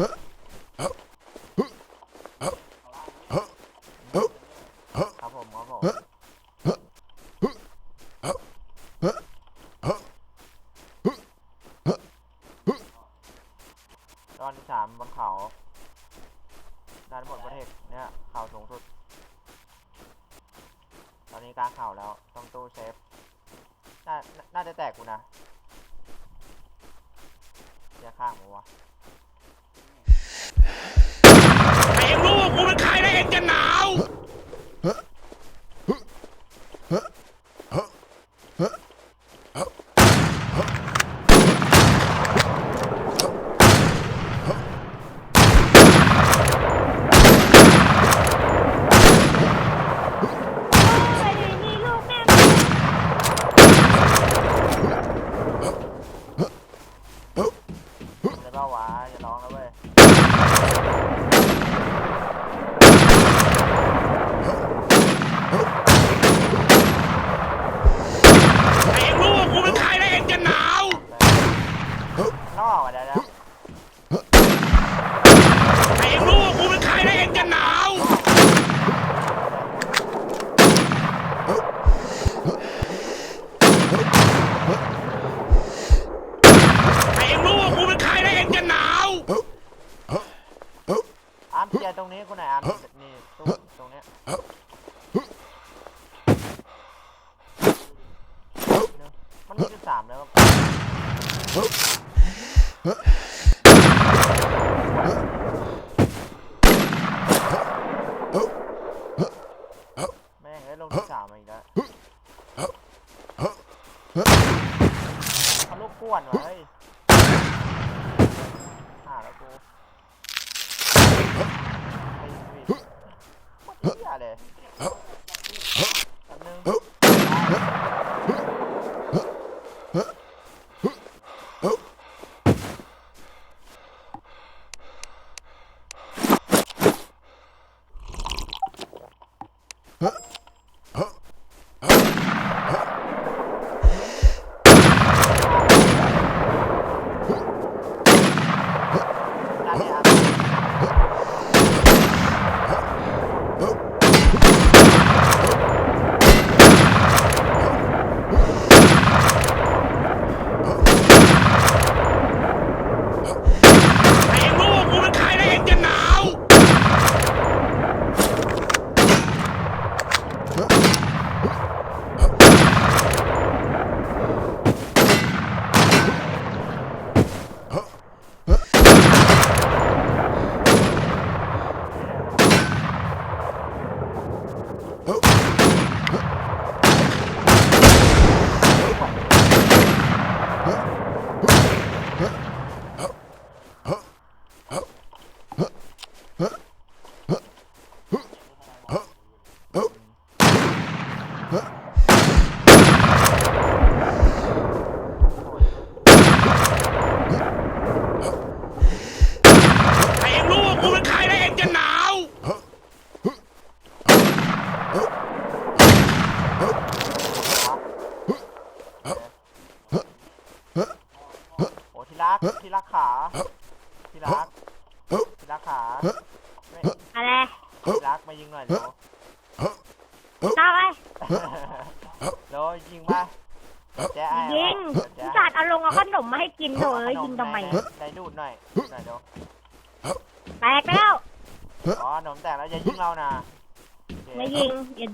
รับที่สามบนเขาด้านบนประเทศเนี่ยเขาสูงสุด ตอนนี้กลางเขาแล้วต้องตู้เซฟน่าจะแตกกูนะเสียข้างหมูวะ แม่งได้ลงที่สามมาอีกแล้วทะลุกวนวะเฮ้ย Oh. รักที่รักขาพี่รักพี่รักขาอะไรพี่รักมายิงหน่อยเดี๋ยวตาไปเดี๋ยวยิงมายิงจัดเอาลงเอาขนมมาให้กินเลยยิงทำไมได้ดูดหน่อยเดี๋ยวแตกแล้วอ๋อขนมแตกแล้วจะยิงเรานะไม่ยิงอย่า